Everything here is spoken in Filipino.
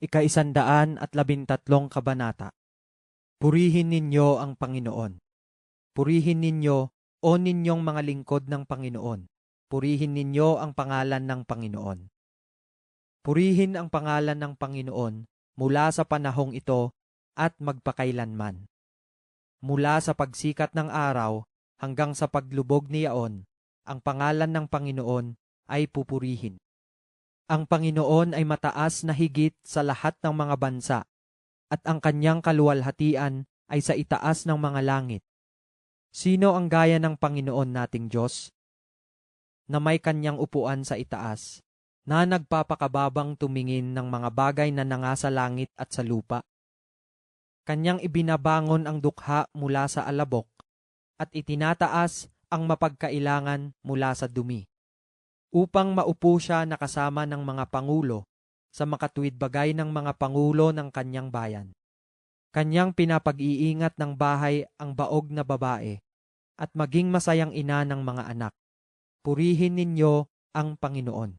Ikaisandaan at labintatlong kabanata. Purihin ninyo ang Panginoon. Purihin ninyo, o ninyong mga lingkod ng Panginoon. Purihin ninyo ang pangalan ng Panginoon. Purihin ang pangalan ng Panginoon mula sa panahong ito at magpakailanman. Mula sa pagsikat ng araw hanggang sa paglubog ni Yaon, ang pangalan ng Panginoon ay pupurihin. Ang Panginoon ay mataas na higit sa lahat ng mga bansa, at ang kanyang kaluwalhatian ay sa itaas ng mga langit. Sino ang gaya ng Panginoon nating Diyos? Na may kanyang upuan sa itaas, na nagpapakababang tumingin ng mga bagay na nanga sa langit at sa lupa. Kanyang ibinabangon ang dukha mula sa alabok, at itinataas ang mapagkailangan mula sa dumi upang maupo siya nakasama ng mga pangulo sa makatuwid bagay ng mga pangulo ng kanyang bayan. Kanyang pinapag-iingat ng bahay ang baog na babae at maging masayang ina ng mga anak. Purihin ninyo ang Panginoon.